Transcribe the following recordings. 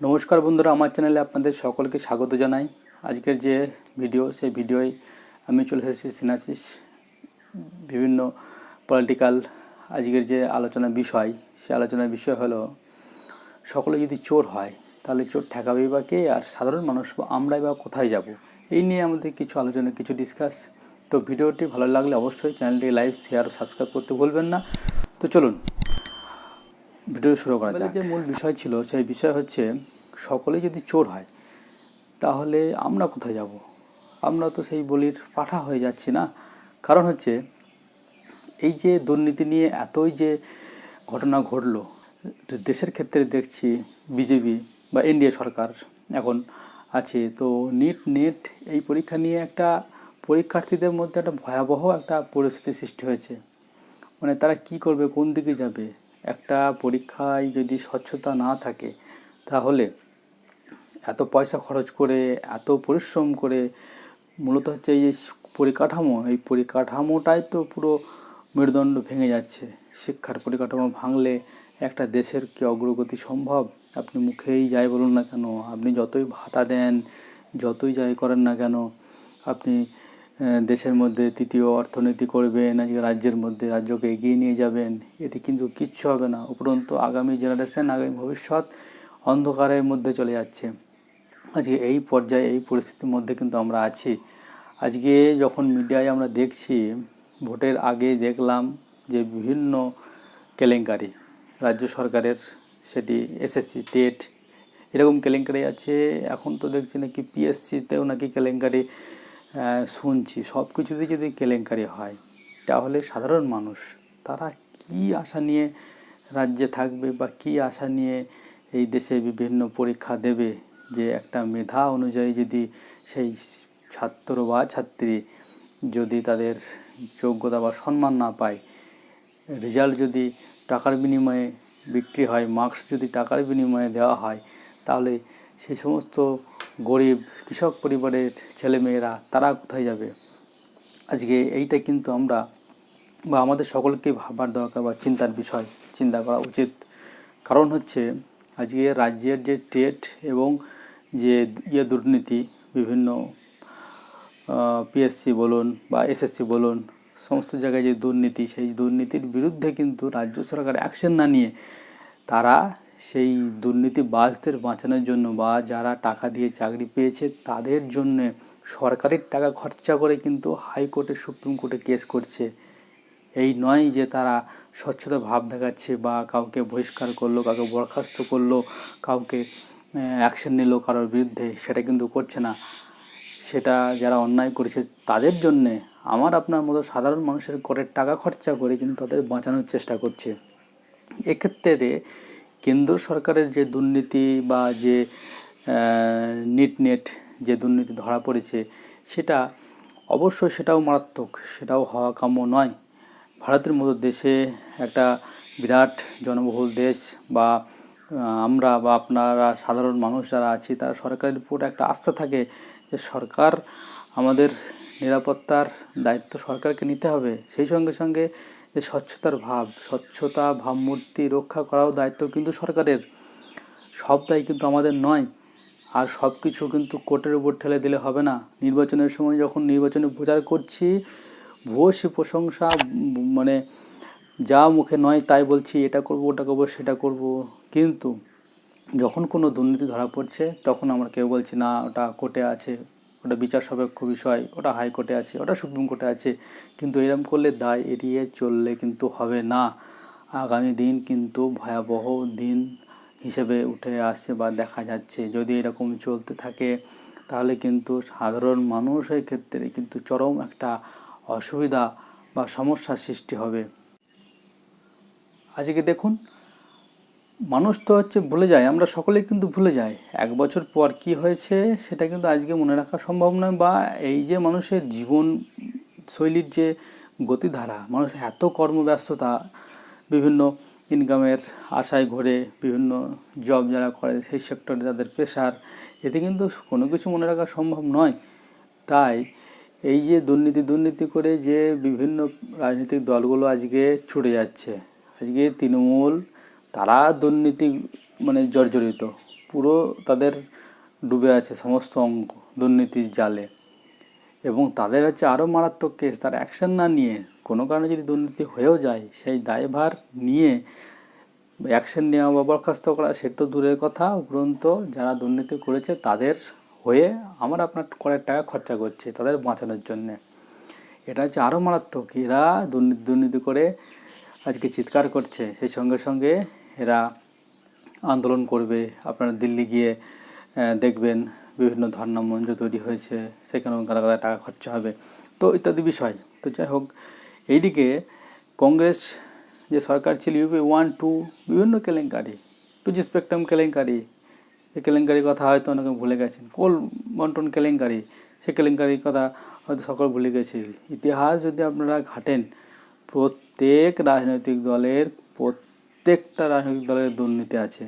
নমস্কার বন্ধুরা, আমার চ্যানেলে আপনাদের সকলকে স্বাগত জানাই। আজকের যে ভিডিও, সেই ভিডিওয় আমি চলে এসেছি সিনাসিস, বিভিন্ন পলিটিক্যাল আজকের যে আলোচনার বিষয় সে আলোচনার বিষয় হলো, সকলে যদি চোর হয়, তাহলে চোর ঠেকাবেই বা কে? আর সাধারণ মানুষ, আমরাই বা কোথায় যাব? এই নিয়ে আমাদের কিছু আলোচনা, কিছু ডিসকাস তো ভিডিওটি ভালো লাগলে অবশ্যই চ্যানেলটি লাইভ শেয়ার সাবস্ক্রাইব করতে ভুলবেন না। তো চলুন ভিডিও শুরু করা যাক। যে মূল বিষয় ছিল সেই বিষয় হচ্ছে সকলে যদি চোর হয় তাহলে আমরা কোথায় যাব? আমরা তো সেই বলির পাঠা হয়ে যাচ্ছি না। কারণ হচ্ছে এই যে দুর্নীতি নিয়ে এতই যে ঘটনা ঘটলো দেশের ক্ষেত্রে দেখছি বিজেপি বা এনডিএ সরকার এখন আছে। তো নিট নেট এই পরীক্ষা নিয়ে একটা পরীক্ষার্থীদের মধ্যে একটা ভয়াবহ একটা পরিস্থিতি সৃষ্টি হয়েছে। মানে তারা কি করবে কোন দিকে যাবে? একটা পরীক্ষায় যদি স্বচ্ছতা না থাকে, তাহলে এত পয়সা খরচ করে, এত পরিশ্রম করে মূলত হচ্ছে এই পরিকাঠামো, এই পরিকাঠামোটাই তো পুরো মেরুদণ্ড ভেঙে যাচ্ছে। শিক্ষার পরিকাঠামো ভাঙলে একটা দেশের কি অগ্রগতি সম্ভব? আপনি মুখেই যাই বলুন না কেন, আপনি যতই ভাতা দেন, যতই যাই করেন না কেন, আপনি দেশের মধ্যে তৃতীয় অর্থনীতি করবেন আজকে রাজ্যের মধ্যে রাজ্যকে এগিয়ে নিয়ে যাবেন, এতে কিন্তু কিচ্ছু হবে না। উপরন্তু আগামী জেনারেশন আগামী ভবিষ্যৎ অন্ধকারের মধ্যে চলে যাচ্ছে। আজকে এই পর্যায়ে, এই পরিস্থিতির মধ্যে কিন্তু আমরা আছি। আজকে যখন মিডিয়ায় আমরা দেখছি, ভোটের আগে দেখলাম যে বিভিন্ন কেলেঙ্কারি, রাজ্য সরকারের সেটি এসএসসি, টেট, এরকম কেলেঙ্কারি আছে। এখন তো দেখছি নাকি পিএসসিতেও নাকি কেলেঙ্কারি শুনছি সব কিছুতে যদি কেলেঙ্কারি হয়, তাহলে সাধারণ মানুষ, তারা কি আশা নিয়ে রাজ্যে থাকবে বা কি আশা নিয়ে এই দেশে বিভিন্ন পরীক্ষা দেবে যে একটা মেধা অনুযায়ী যদি সেই ছাত্র বা ছাত্রী যদি তাদের যোগ্যতা বা সম্মান না পায়, রেজাল্ট যদি টাকার বিনিময়ে বিক্রি হয় মার্কস যদি টাকার বিনিময়ে দেওয়া হয়, তাহলে সেই সমস্ত গরিব কৃষক পরিবারের ছেলেমেয়েরা, তারা কোথায় যাবে? আজকে এইটা কিন্তু আমরা বা আমাদের সকলকে ভাবার দরকার বা চিন্তার বিষয়, চিন্তা করা উচিত। কারণ হচ্ছে, আজকে রাজ্যের যে টেট এবং যে ইয়ে দুর্নীতি, বিভিন্ন পিএসসি বলুন বা এসএসসি বলুন, সমস্ত জায়গায় যে দুর্নীতি, সেই দুর্নীতির বিরুদ্ধে কিন্তু রাজ্য সরকার অ্যাকশন না নিয়ে তারা সেই দুর্নীতিবাজদের বাঁচানোর জন্য বা যারা টাকা দিয়ে চাকরি পেয়েছে তাদের জন্যে সরকারের টাকা খরচা করে কিন্তু হাইকোর্টে, সুপ্রিম কোর্টে কেস করছে। এই নয় যে তারা স্বচ্ছতা ভাব দেখাচ্ছে বা কাউকে বহিষ্কার করল, কাউকে বরখাস্ত করল, কাউকে অ্যাকশন নিল কারোর বিরুদ্ধে, সেটা কিন্তু করছে না। সেটা যারা অন্যায় করেছে তাদের জন্যে আমার আপনার মতো সাধারণ মানুষের করের টাকা খরচা করে কিন্তু তাদের বাঁচানোর চেষ্টা করছে। এক্ষেত্রে কেন্দ্র সরকারের যে দুর্নীতি বা যে নিট নেট যে দুর্নীতি ধরা পড়েছে, সেটা অবশ্যই সেটাও মারাত্মক, সেটাও হওয়া কাম্য নয়। ভারতের মতো দেশে একটা বিরাট জনবহুল দেশ বা আমরা বা আপনারা সাধারণ মানুষ যারা আছি, তারা সরকারের উপর একটা আস্থা থাকে যে সরকার আমাদের নিরাপত্তার দায়িত্ব সরকারকে নিতে হবে। সেই সঙ্গে সঙ্গে যে স্বচ্ছতার ভাব, স্বচ্ছতা, ভাবমূর্তি রক্ষা করাও দায়িত্ব কিন্তু সরকারের। সবটাই কিন্তু আমাদের নয়। আর সব কিছু কিন্তু কোর্টের উপর ঠেলে দিলে হবে না। নির্বাচনের সময় যখন নির্বাচনে প্রচার করছি ভূয়সী প্রশংসা মানে যা মুখে নয় তাই বলছি, এটা করব, ওটা করব, সেটা করব। কিন্তু যখন কোনো দুর্নীতি ধরা পড়ছে, তখন আমরা কেউ বলছি, না, ওটা কোর্টে আছে। ওটা বিচার সাপেক্ষ বিষয়, ওটা হাইকোর্টে আছে, ওটা সুপ্রিম কোর্টে আছে, কিন্তু এরম করলে দায় এড়িয়ে চললে কিন্তু হবে না। আগামী দিন কিন্তু ভয়াবহ দিন হিসেবে উঠে আসছে বা দেখা যাচ্ছে। যদি এরকম চলতে থাকে, তাহলে কিন্তু সাধারণ মানুষের ক্ষেত্রে কিন্তু চরম একটা অসুবিধা বা সমস্যার সৃষ্টি হবে। আজকে দেখুন মানুষ তো হচ্ছে ভুলে যায়, আমরা সকলেই কিন্তু ভুলে যাই। এক বছর পর কি হয়েছে সেটা কিন্তু আজকে মনে রাখা সম্ভব নয় বা এই যে মানুষের জীবন শৈলীর যে গতিধারা, মানুষ এত কর্মব্যস্ততা, বিভিন্ন ইনকামের আশায় ঘুরে, বিভিন্ন জব যারা করে সেই সেক্টরে তাদের প্রেশার এতে কিন্তু কোনো কিছু মনে রাখা সম্ভব নয়। তাই এই যে দুর্নীতি দুর্নীতি করে যে বিভিন্ন রাজনৈতিক দলগুলো আজকে ছুটে যাচ্ছে, আজকে তৃণমূল তারা দুর্নীতি মানে জর্জরিত। পুরো তাদের ডুবে আছে সমস্ত অঙ্গ দুর্নীতির জালে। এবং তাদের হচ্ছে আরও মারাত্মক কেস তার অ্যাকশন না নিয়ে কোনো কারণে যদি দুর্নীতি হয়েও যায়, সেই দায়ভার নিয়ে অ্যাকশন নেওয়া বা বরখাস্ত করা সেটা তো দূরের কথা। উপরন্ত যারা দুর্নীতি করেছে, তাদের হয়ে আমার আপনার কয়েক টাকা খরচা করছে তাদের বাঁচানোর জন্যে। এটা হচ্ছে আরও মারাত্মক। এরা দুর্নীতি দুর্নীতি করে আজকে চিৎকার করছে। সেই সঙ্গে সঙ্গে এরা আন্দোলন করবে, আপনারা দিল্লি গিয়ে দেখবেন বিভিন্ন ধর্ণা মঞ্চ তৈরি হয়েছে, সেখানেও গাদা গাদা টাকা খরচা হবে। তো ইত্যাদি বিষয়। তো যাই হোক, এইদিকে কংগ্রেস যে সরকার ছিল, ইউপি ওয়ান, টু, বিভিন্ন কেলেঙ্কারি, টু জি স্পেকট্রাম কেলেঙ্কারি এই কেলেঙ্কারির কথা হয়তো অনেকে ভুলে গেছেন, কোল বন্টন কেলেঙ্কারি, সে কেলেঙ্কারির কথা হয়তো সকল ভুলে গেছে। ইতিহাস যদি আপনারা ঘাটেন, প্রত্যেক রাজনৈতিক দলের প্রত্যেকটা রাজনৈতিক দলের দুর্নীতি আছে।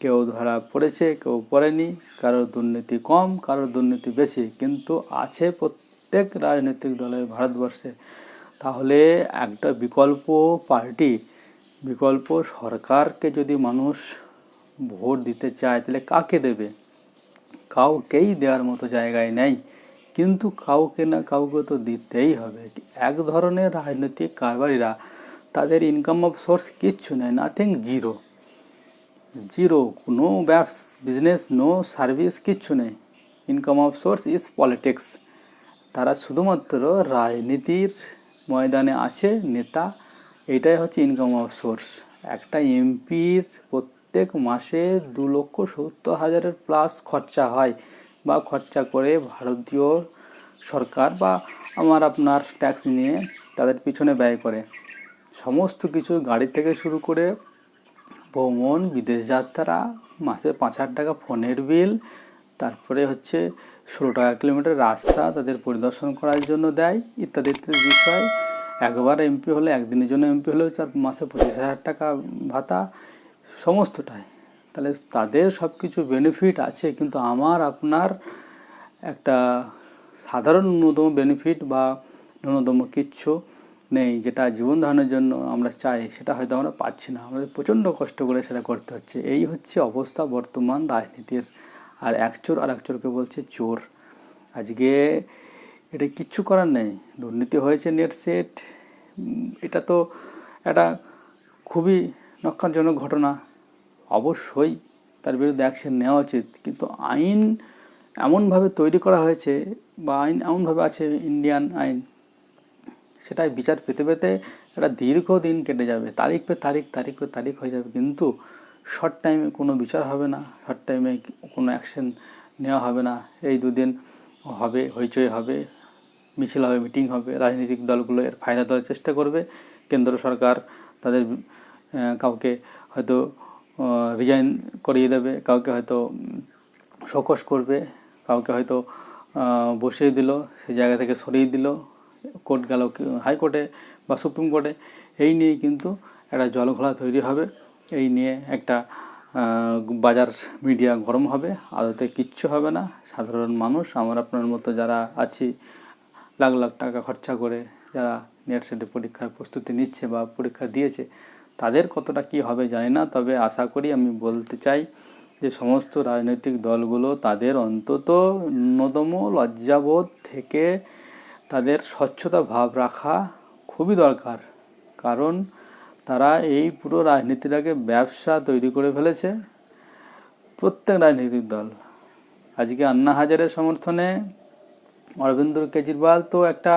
কেউ ধরা পড়েছে, কেউ পড়েনি, কারোর দুর্নীতি কম, কারোর দুর্নীতি বেশি। কিন্তু আছে প্রত্যেক রাজনৈতিক দলের ভারতবর্ষে। তাহলে একটা বিকল্প পার্টি, বিকল্প সরকারকে যদি মানুষ ভোট দিতে চায়, তাহলে কাকে দেবে? কাউকেই দেওয়ার মতো জায়গায় নেই। কিন্তু কাউকে না কাউকে তো দিতেই হবে। এক ধরনের রাজনৈতিক কারবারিরা তাদের ইনকাম অফ সোর্স কিচ্ছু নেই নাথিং জিরো জিরো নো ব্যবস বিজনেস নো সার্ভিস কিচ্ছু নেই। Income of source is politics তারা শুধুমাত্র রাজনীতির ময়দানে আছে, নেতা, এটাই হচ্ছে ইনকাম অফ সোর্স একটা এমপির প্রত্যেক মাসে দু লক্ষ সত্তর হাজারের প্লাস খরচা হয়, বা খরচা করে ভারতীয় সরকার বা আমার আপনার ট্যাক্স নিয়ে তাদের পিছনে ব্যয় করে। সমস্ত কিছু গাড়ি থেকে শুরু করে ভ্রমণ, বিদেশ যাত্রা, মাসে পাঁচ হাজার টাকা ফোনের বিল, তারপরে হচ্ছে ষোলো টাকা কিলোমিটার রাস্তা তাদের পরিদর্শন করার জন্য দেয়, ইত্যাদি ইত্যাদি বিষয়। একবার এমপি হলে, একদিনের জন্য এমপি হলেও চার মাসে পঁচিশ হাজার টাকা ভাতা, সমস্তটাই। তাহলে তাদের সব কিছু বেনিফিট আছে, কিন্তু আমার, আপনার একটা সাধারণ ন্যূনতম বেনিফিট বা ন্যূনতম কিচ্ছু নেই, যেটা জীবন ধারণের জন্য আমরা চাই, সেটা হয়তো আমরা পাচ্ছি না। আমাদের প্রচণ্ড কষ্ট করে সেটা করতে হচ্ছে। এই হচ্ছে অবস্থা বর্তমান রাজনীতির। আর এক চোর আর এক চোরকে বলছে চোর। আজকে এটা কিচ্ছু করার নেই। দুর্নীতি হয়েছে নেট সেট। এটা তো একটা খুবই নক্ষারজনক ঘটনা। অবশ্যই তার বিরুদ্ধে অ্যাকশন নেওয়া উচিত। কিন্তু আইন এমনভাবে তৈরি করা হয়েছে বা আইন এমনভাবে আছে ইন্ডিয়ান আইন সেটাই বিচার পেতে পেতে একটা দীর্ঘদিন কেটে যাবে। তারিখ পে তারিখ তারিখ পে তারিখ হয়ে যাবে। কিন্তু শর্ট টাইমে কোনো বিচার হবে না। শর্ট টাইমে কোনো অ্যাকশন নেওয়া হবে না। এই দুদিন হবে, হইচই হবে, মিছিল হবে মিটিং হবে। রাজনৈতিক দলগুলো এর ফায়দা দেওয়ার চেষ্টা করবে। কেন্দ্র সরকার তাদের কাউকে হয়তো রিজাইন করিয়ে দেবে। কাউকে হয়তো শোকস করবে। কাউকে হয়তো বসিয়ে দিল। সেই জায়গা থেকে সরিয়ে দিল। কোর্ট গেল হাইকোর্টে বা সুপ্রিম কোর্টে, এই নিয়ে কিন্তু একটা জলঘোলা তৈরি হবে। এই নিয়ে একটা বাজার মিডিয়া গরম হবে, আদতে কিচ্ছু হবে না। সাধারণ মানুষ, আমার আপনার মতো যারা আছি, লাখ লাখ টাকা খরচা করে যারা নেট সেটে পরীক্ষার প্রস্তুতি নিচ্ছে বা পরীক্ষা দিয়েছে, তাদের কতটা কি হবে জানি না, তবে আশা করি আমি বলতে চাই যে সমস্ত রাজনৈতিক দলগুলো তাদের অন্তত ন্যূনতম লজ্জাবোধ থেকে তাদের স্বচ্ছতা ভাব রাখা খুবই দরকার। কারণ তারা এই পুরো রাজনীতিটাকে ব্যবসা তৈরি করে ফেলেছে, প্রত্যেক রাজনৈতিক দল। আজকে আন্না হাজারের সমর্থনে অরবিন্দ কেজরিওয়াল তো একটা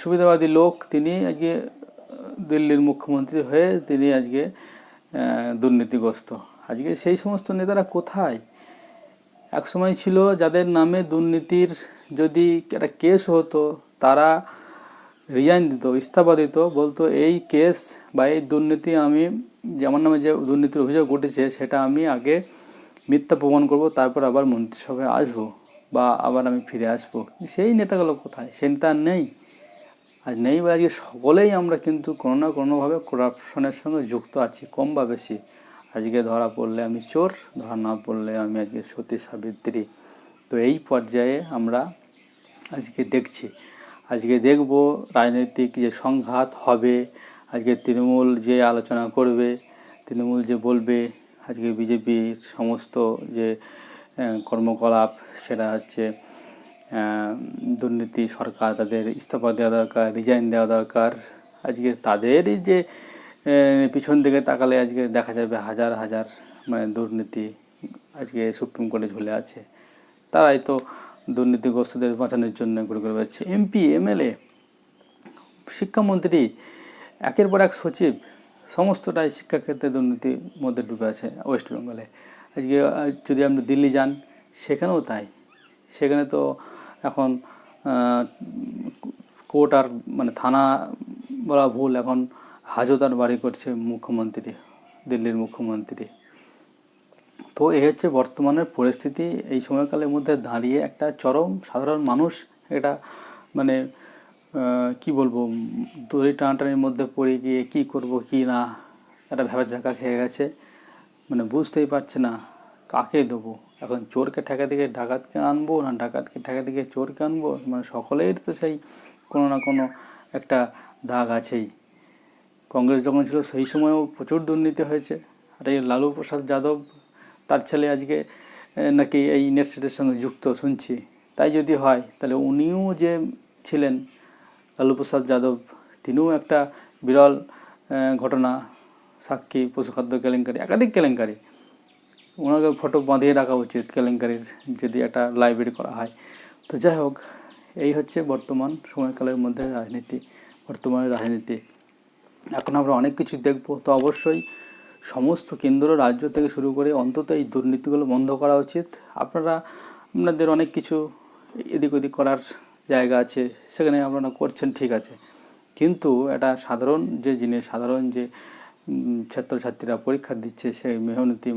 সুবিধাবাদী লোক। তিনি আজকে দিল্লির মুখ্যমন্ত্রী হয়ে তিনি আজকে দুর্নীতিগ্রস্ত। আজকে সেই সমস্ত নেতারা কোথায়? এক সময় ছিল যাদের নামে দুর্নীতির যদি একটা কেস হতো, তারা রিজাইন দিত, ইস্তফা দিত, বলতো, এই কেস বা এই দুর্নীতি আমি যেমন নামে যে দুর্নীতির অভিযোগ ঘটেছে, সেটা আমি আগে মিথ্যা প্রমাণ করব, তারপর আবার মন্ত্রিসভায় আসব বা আবার আমি ফিরে আসব। সেই নেতাগুলো কোথায়? সেই নেতা নেই। আর নেই বা আজকে সকলেই আমরা কিন্তু কোনো না কোনোভাবে করাপশনের সঙ্গে যুক্ত আছি, কম বা বেশি। আজকে ধরা পড়লে আমি চোর, ধরা না পড়লে আমি আজকে সতী সাবিত্রী। তো এই পর্যায়ে আমরা আজকে দেখছি। আজকে দেখব রাজনৈতিক যে সংঘাত হবে, আজকে তৃণমূল যে আলোচনা করবে, তৃণমূল যে বলবে, আজকে বিজেপির সমস্ত যে কর্মকলাপ, সেটা হচ্ছে দুর্নীতি সরকার, তাদের ইস্তফা দেওয়া দরকার, রিজাইন দেওয়া দরকার। আজকে তাদেরই যে পিছন দিকে তাকালে আজকে দেখা যাবে হাজার হাজার মানে দুর্নীতি আজকে সুপ্রিম কোর্টে ঝুলে আছে। তারাই তো দুর্নীতিগ্রস্তদের বাঁচানোর জন্য ঘুরে ঘুরে বেড়াচ্ছে। এমপি এমএলএ শিক্ষামন্ত্রী, একের পর এক সচিব, সমস্তটাই শিক্ষাক্ষেত্রে দুর্নীতির মধ্যে ডুবে আছে ওয়েস্ট বেঙ্গলে আজকে, যদি আপনি দিল্লি যান, সেখানেও তাই। সেখানে তো এখন কোর্ট আর মানে থানা বলা ভুল, এখন হাজতার বাড়ি করছে মুখ্যমন্ত্রী, দিল্লির মুখ্যমন্ত্রী। তো এই হচ্ছে বর্তমানের পরিস্থিতি। এই সময়কালের মধ্যে দাঁড়িয়ে একটা চরম সাধারণ মানুষ এটা মানে কি বলব, দড়ি টানাটানির মধ্যে পড়ে গিয়ে কি করব, কি না, একটা ভেবা ঝাঁকা খেয়ে গেছে। মানে বুঝতেই পারছে না, কাকে দেবো? এখন চোরকে ঠেকা দিকে ডাকাতকে আনব, না ডাকাতকে ঠেকা দিকে চোরকে আনব? মানে সকলের তো সেই কোনো না কোনো একটা দাগ আছেই। কংগ্রেস যখন ছিল সেই সময়ও প্রচুর দুর্নীতি হয়েছে। আর এই লালু প্রসাদ যাদব তার ছেলে আজকে নাকি এই নেটসেটের সঙ্গে যুক্ত শুনছি। তাই যদি হয়, তাহলে উনিও যে ছিলেন, লালু প্রসাদ যাদব, তিনিও একটা বিরল ঘটনা, সাক্ষী, পশুখাদ্য কেলেঙ্কারি, একাধিক কেলেঙ্কারি। ওনাকে ফটো বাঁধিয়ে রাখা উচিত কেলেঙ্কারির, যদি একটা লাইব্রেরি করা হয়। তো যাই হোক, এই হচ্ছে বর্তমান সময়কালের মধ্যে রাজনীতি, বর্তমানের রাজনীতি। এখন আমরা অনেক কিছু দেখব, তো অবশ্যই সমস্ত কেন্দ্র রাজ্য থেকে শুরু করে অন্তত এই দুর্নীতিগুলো বন্ধ করা উচিত। আপনারা, আপনাদের অনেক কিছু এদিক ওদিক করার জায়গা আছে, সেখানে আপনারা করছেন ঠিক আছে। কিন্তু একটা সাধারণ যে জিনিস, সাধারণ যে ছাত্রছাত্রীরা পরীক্ষা দিচ্ছে সেই মেহনতি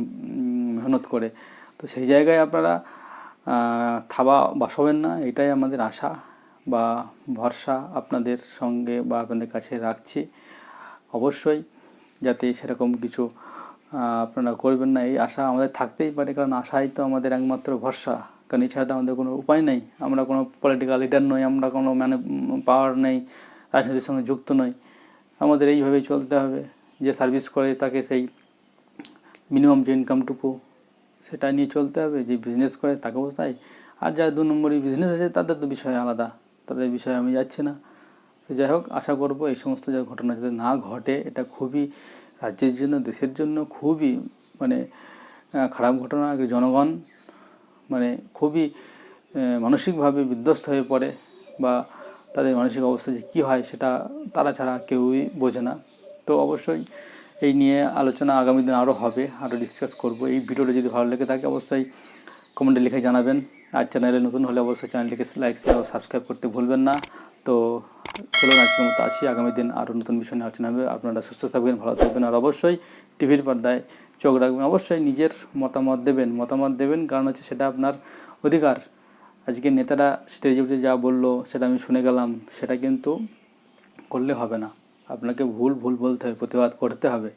মেহনত করে, তো সেই জায়গায় আপনারা থাবা বসাবেন না, এটাই আমাদের আশা বা ভরসা আপনাদের সঙ্গে বা আপনাদের কাছে রাখছি। অবশ্যই যাতে সেরকম কিছু আপনারা করবেন না। এই আশা আমাদের থাকতেই পারে, কারণ আশাই তো আমাদের একমাত্র ভরসা। কারণ এছাড়া তো আমাদের কোনো উপায় নেই। আমরা কোনো পলিটিক্যাল লিডার নই, আমরা কোনো মানে পাওয়ার নেই, রাজনীতির সঙ্গে যুক্ত নই। আমাদের এইভাবেই চলতে হবে, যে সার্ভিস করে তাকে সেই মিনিমাম যে ইনকামটুকু সেটা নিয়ে চলতে হবে। যে বিজনেস করে, তাকেও তাই। আর যারা দু নম্বরই বিজনেস আছে, তাদের তো বিষয় আলাদা। তাদের বিষয়ে আমি যাচ্ছি না। যাই হোক, আশা করব এই সমস্ত যা ঘটনা যাতে না ঘটে, এটা খুবই রাজ্যের জন্য, দেশের জন্য খুবই মানে খারাপ ঘটনা। জনগণ মানে খুবই মানসিকভাবে বিধ্বস্ত হয়ে পড়ে বা তাদের মানসিক অবস্থা যে কী হয় সেটা তারা ছাড়া কেউই বোঝে না। তো অবশ্যই এই নিয়ে আলোচনা আগামী দিন আরও হবে, আরও ডিসকাস করব। এই ভিডিওটা যদি ভালো লেগে থাকে অবশ্যই কমেন্টে লিখে জানাবেন। আর চ্যানেলে নতুন হলে অবশ্যই চ্যানেলটিকে লাইক শেয়ার ও সাবস্ক্রাইব করতে ভুলবেন না। তো চলুন আজকের মতো আসি। আগামী দিন আরও নতুন বিষয় নিয়ে আলোচনা হবে। আপনারা সুস্থ থাকবেন, ভালো থাকবেন আর অবশ্যই টিভির পর্দায় চোখ রাখবেন। অবশ্যই নিজের মতামত দেবেন। মতামত দেবেন কারণ হচ্ছে সেটা আপনার অধিকার। আজকে নেতারা স্টেজে উঠে যা বলল, সেটা আমি শুনে গেলাম। সেটা কিন্তু করলে হবে না। আপনাকে ভুল ভুল বলতে হবে, প্রতিবাদ করতে হবে।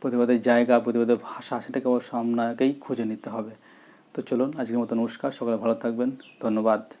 প্রতিবাদের জায়গা, প্রতিবাদের ভাষা, সেটাকে অবশ্য আপনাকেই খুঁজে নিতে হবে। তো চলুন আজকের মতো নমস্কার। সকালে ভালো থাকবেন। ধন্যবাদ।